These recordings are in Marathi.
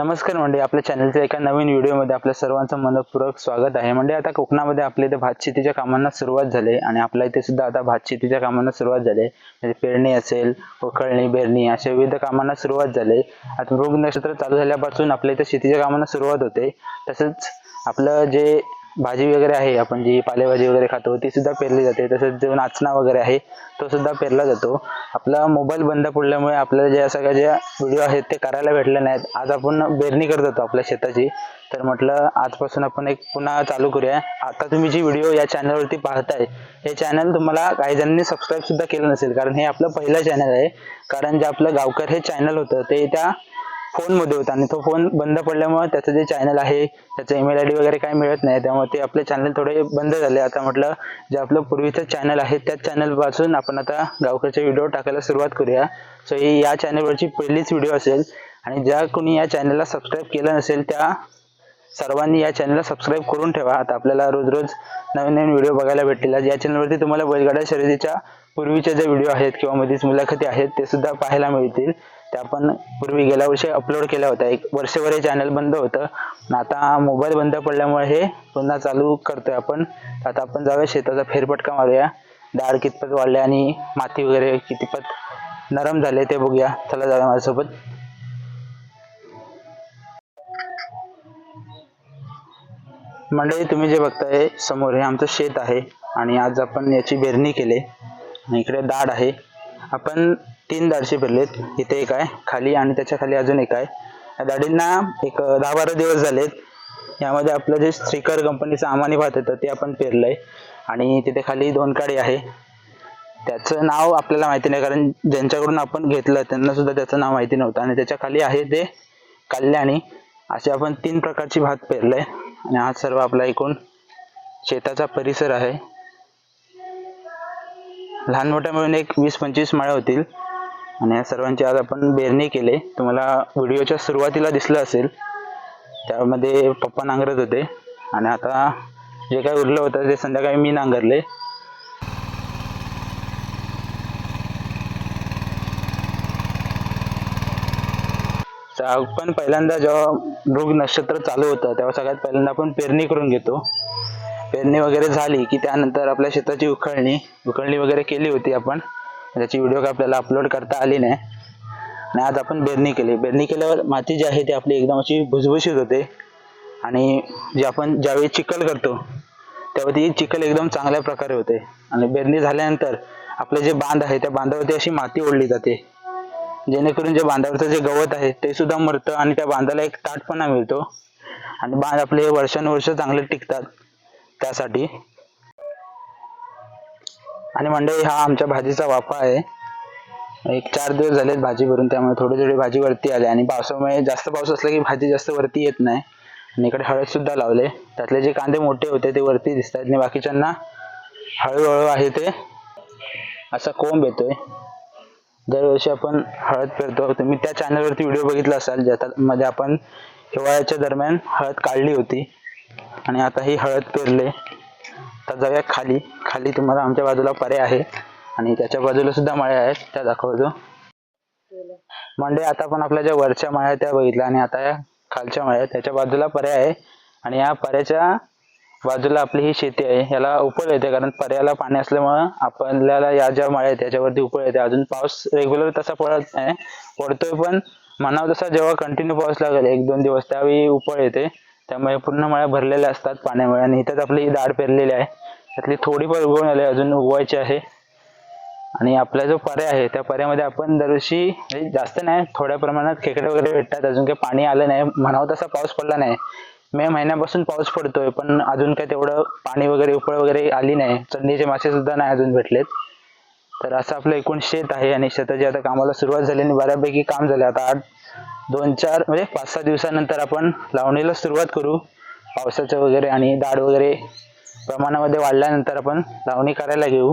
नमस्कार म्हणजे आपल्या चॅनलच्या एका नवीन व्हिडिओमध्ये आपल्या सर्वांचं मनपूर्वक स्वागत आहे. म्हणजे आता कोकणामध्ये आपल्या इथे भात शेतीच्या कामांना सुरुवात झाली आणि आपल्या इथे सुद्धा आता भात शेतीच्या कामांना सुरुवात झाली. म्हणजे पेरणी असेल उकळणी बेरणी अशा विविध कामांना सुरुवात झाली. आता मृग नक्षत्र चालू झाल्यापासून आपल्या इथे शेतीच्या कामांना सुरुवात होते. तसंच आपलं जे भाजी वगैरे आहे आपण जी पालेभाजी वगैरे खातो ती सुद्धा पेरली जाते. तसंच जो नाचणा वगैरे आहे तो सुद्धा पेरला जातो. आपला मोबाईल बंद पडल्यामुळे आपल्याला ज्या सगळ्या ज्या व्हिडिओ आहेत ते करायला भेटले नाहीत. आज आपण बेरणी करत होतो आपल्या शेताची. तर म्हटलं आजपासून आपण एक पुन्हा चालू करूया. आता तुम्ही जी व्हिडिओ या चॅनलवरती पाहताय हे चॅनल तुम्हाला काही जणांनी सबस्क्राईब सुद्धा केलं नसेल. कारण हे आपलं पहिलं चॅनल आहे. कारण जे आपलं गावकर हे चॅनल होतं ते त्या फोनमध्ये होता आणि तो फोन बंद पडल्यामुळे त्याचं जे चॅनल आहे त्याचं ईमेल आय डी वगैरे काही मिळत नाही. त्यामुळे ते आपले चॅनल थोडे बंद झाले. आता म्हटलं जे आपलं पूर्वीचं चॅनल आहे त्याच चॅनलपासून आपण आता गावकरचे व्हिडिओ टाकायला सुरुवात करूया. सो ही या चॅनलवरची पहिलीच व्हिडिओ असेल आणि ज्या कोणी या चॅनलला सबस्क्राईब केलं नसेल त्या सर्वांनी या चॅनलला सबस्क्राईब करून ठेवा. आता आपल्याला रोज रोज नवीन नवीन व्हिडिओ बघायला भेटतील. या चॅनलवरती तुम्हाला बैलगाड्या शर्यतीच्या पूर्वीच्या ज्या व्हिडिओ आहेत किंवा मध्येच मुलाखती आहेत ते सुद्धा पाहायला मिळतील. त्या आपण पूर्वी गेल्या वर्षी अपलोड केल्या होत्या. एक वर्षभर हे चॅनल बंद होतं. आता मोबाईल बंद पडल्यामुळे हे पुन्हा चालू करतोय आपण. आता आपण जाऊया शेताचा फेरफटका मारूया. डाळ कितपत वाढले आणि माती वगैरे कितपत नरम झाले ते बघूया. चला जाऊया माझ्यासोबत. मंडळी तुम्ही जे बघताय समोर हे आमचं शेत आहे आणि आज आपण याची बेरणी केली. आणि इकडे दाढ आहे. आपण तीन दाडशे फिरलेत इथे एक आहे खाली आणि त्याच्याखाली अजून एक आहे. या दाढींना एक दहा बारा दिवस झालेत. यामध्ये आपलं जे श्रीकर कंपनीचं आमानी भात येतं ते आपण पेरलंय. आणि तिथे खाली दोन काडी आहे. त्याचं नाव आपल्याला माहिती नाही कारण ज्यांच्याकडून आपण घेतलं त्यांना सुद्धा त्याचं नाव माहिती नव्हतं. आणि त्याच्याखाली आहे ते कल्याणी. असे आपण तीन प्रकारची भात पेरलंय. आणि हा सर्व आपला एकूण शेताचा परिसर आहे. लहान मोठ्या मिळून एक वीस पंचवीस माळ्या होतील. आणि या सर्वांची आज आपण बेरणी केली. तुम्हाला व्हिडिओच्या सुरुवातीला दिसलं असेल. त्यामध्ये पप्पा नांगरत होते. आणि आता जे काय उरलं होतं ते संध्याकाळी मी नांगरले. तर आपण पहिल्यांदा जेव्हा मृग नक्षत्र चालू होतं तेव्हा सगळ्यात पहिल्यांदा आपण पेरणी करून घेतो. पेरणी वगैरे झाली की त्यानंतर आपल्या शेताची उखळणी उखळणी वगैरे केली होती आपण. त्याची व्हिडिओ काय आपल्याला अपलोड करता आली नाही. आणि आज आपण बेरणी केली. बेरणी केल्यावर माती जी आहे ती आपली एकदम अशी भुसभुशीत होते. आणि जे आपण ज्यावेळी चिखल करतो तेव्हा ती चिखल एकदम चांगल्या प्रकारे होते. आणि बेरणी झाल्यानंतर आपले जे बांध आहे त्या बांधावरती अशी माती ओढली जाते. जेणेकरून जे बांधावरचं जे गवत आहे ते सुद्धा मरतं आणि त्या बांधाला एक ताटपणा मिळतो. आणि बांध आपले वर्षानुवर्ष चांगले टिकतात. त्यासाठी. आणि मंडळी हा आमच्या भाजीचा वाफा आहे. एक चार दिवस झालेत भाजी भरून त्यामुळे थोडी थोडी भाजी वरती आली. आणि पावसामुळे जास्त पाऊस असला की भाजी जास्त वरती येत नाही. आणि इकडे हळद सुद्धा लावले. त्यातले जे कांदे मोठे होते ते वरती दिसतात आणि बाकीच्यांना हळूहळू आहे ते. असा कोंब येतोय. दरवर्षी आपण हळद पेरतो. तुम्ही त्या चॅनलवरती व्हिडिओ बघितला असाल ज्यामध्ये आपण हिवाळ्याच्या दरम्यान हळद काढली होती. आणि आता ही हळद पेरले. तर जाऊया खाली. खाली तुम्हाला आमच्या बाजूला परे आहे. आणि त्याच्या बाजूला सुद्धा मळे आहेत. त्या दाखवतो. म्हणजे आता आपण आपल्या ज्या वरच्या माळ्या त्या बघितल्या. आणि आता या खालच्या माळ्या त्याच्या बाजूला पर्याय आहे. आणि या पर्याच्या बाजूला आपली ही शेती आहे. याला उपळ येते. कारण पर्याला पाणी असल्यामुळं आपल्याला या ज्या माळ्या आहेत त्याच्यावरती उपळ येते. अजून पाऊस रेग्युलर तसा पडत नाही. पडतोय पण म्हणावं तसा जेव्हा कंटिन्यू पाऊस लागेल एक दोन दिवस त्यावेळी उपळ येते. त्यामुळे पूर्ण मळ्या भरलेल्या असतात पाण्यामुळे. आणि इथेच आपली ही दाढ पेरलेली आहे. त्यातली थोडी उगवून आली अजून उगवायची आहे. आणि आपला जो पर्याय आहे त्या पर्यामध्ये आपण दरवर्षी म्हणजे जास्त नाही थोड्या प्रमाणात खेकडे वगैरे भेटतात. अजून काही पाणी आलं नाही. म्हणावं तसा पाऊस पडला नाही. मे महिन्यापासून पाऊस पडतोय पण अजून काही तेवढं पाणी वगैरे उपळ वगैरे आली नाही. चंडीचे मासे सुद्धा नाही अजून भेटलेत. तर असं आपलं एकूण शेत आहे आणि शेताची आता कामाला सुरुवात झाली आणि बऱ्यापैकी काम झाले. आता आठ दोन चार म्हणजे पाच सहा दिवसानंतर आपण लावणीला सुरुवात करू. पावसाचं वगैरे आणि दाड वगैरे प्रमाणामध्ये वाढल्यानंतर आपण लावणी करायला घेऊ.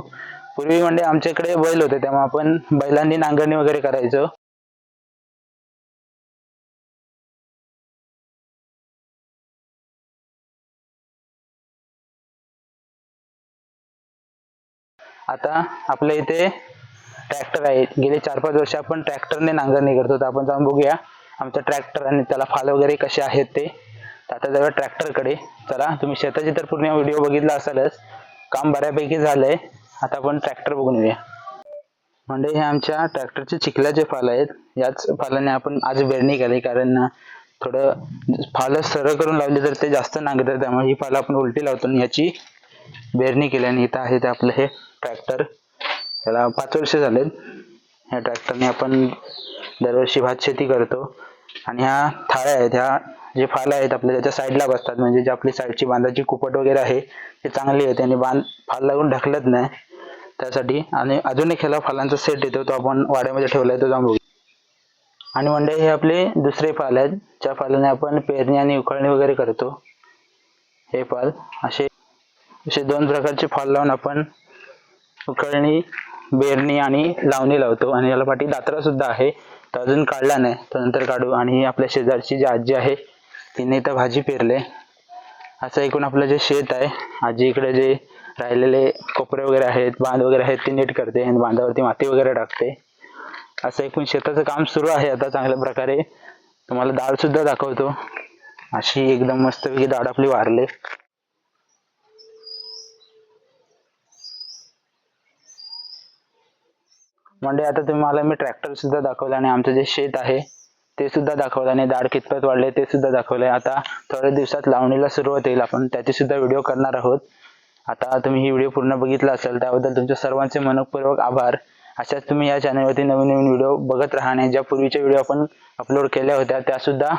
पूर्वी म्हणजे आमच्याकडे बैल होते तेव्हा आपण बैलांनी नांगरणी वगैरे करायचो. आता आपल्या इथे ट्रॅक्टर आहे. गेले चार पाच वर्ष आपण ट्रॅक्टरने नांगरणी करतो तर आपण जाऊन बघूया आमचा ट्रॅक्टर आणि त्याला फाल वगैरे कसे आहेत ते. आता जरा ट्रॅक्टरकडे चला तुम्ही शेताची तर पूर्ण व्हिडिओ बघितला असालच. काम बऱ्यापैकी झालंय. आता आपण ट्रॅक्टर बघून येऊया. म्हणजे हे आमच्या ट्रॅक्टरचे चिखलाचे फाल आहेत याच फालाने आपण आज बेरणी केली कारण थोडं फाल सरळ करून लावली तर ते जास्त नांगरतात त्यामुळे ही फाल आपण उलटी लावतो आणि याची बेरणी केल्याने इथं आहे ते आपलं हे. ट्रॅक्टर त्याला पाच वर्ष झालेत. ह्या ट्रॅक्टरने आपण दरवर्षी भात शेती करतो. आणि ह्या थाळ्या आहेत ह्या जे फाल आहेत आपल्या त्याच्या साईडला बसतात. म्हणजे जे आपली साईडची बांधाची कुपट वगैरे आहे ते चांगली आहे. त्याने बांध फाल लागून ढकलत नाही. त्यासाठी आणि अजून एक ह्याला फालांचा सेट येतो तो आपण वाड्यामध्ये ठेवलाय तो जाऊन बघू आणि मंडे हे आपले दुसरे फाल आहेत. ज्या फालाने आपण पेरणी आणि उखळणी वगैरे करतो. हे फाल असे असे दोन प्रकारचे फाल लावून आपण उकळणी बेरणी आणि लावणी लावतो. आणि याला पाठी दात्रा सुद्धा आहे. तर अजून काढला नाही तर नंतर काढू. आणि आपल्या शेजारची जी आजी आहे तिने तर भाजी पेरले. असं एकूण आपलं जे शेत आहे आजी इकडे जे राहिलेले कोपरे वगैरे आहेत बांध वगैरे आहेत ते नीट करते. आणि बांधावरती माती वगैरे टाकते. असं एकूण शेताचं काम सुरू आहे आता चांगल्या प्रकारे. तुम्हाला डाळ सुद्धा दाखवतो. अशी एकदम मस्तपैकी डाळ आपली वारले. म्हणजे आता तुम्हाला मी ट्रॅक्टर सुद्धा दाखवलं आणि आमचं जे शेत आहे ते सुद्धा दाखवलं आणि दाढ कितपत वाढले ते सुद्धा दाखवलंय. आता थोड्या दिवसात लावणीला सुरुवात येईल आपण त्याची सुद्धा व्हिडिओ करणार आहोत. आता तुम्ही ही व्हिडिओ पूर्ण बघितला असेल त्याबद्दल तुमच्या सर्वांचे मनपूर्वक आभार. अशाच तुम्ही या चॅनलवरती नवीन नवीन व्हिडिओ बघत राहा आणि ज्या पूर्वीच्या व्हिडिओ आपण अपलोड केल्या होत्या त्या सुद्धा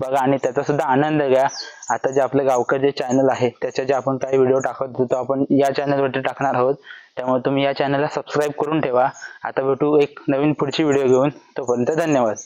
बघा आणि त्याचा सुद्धा आनंद घ्या. आता जे आपलं गावकर जे चॅनल आहे त्याचे जे आपण काही व्हिडिओ टाकत होतो आपण या चॅनलवरती टाकणार आहोत. त्यामुळे तुम्ही या चॅनलला सबस्क्राईब करून ठेवा. आता भेटू एक नवीन पुढची व्हिडिओ घेऊन. तोपर्यंत धन्यवाद.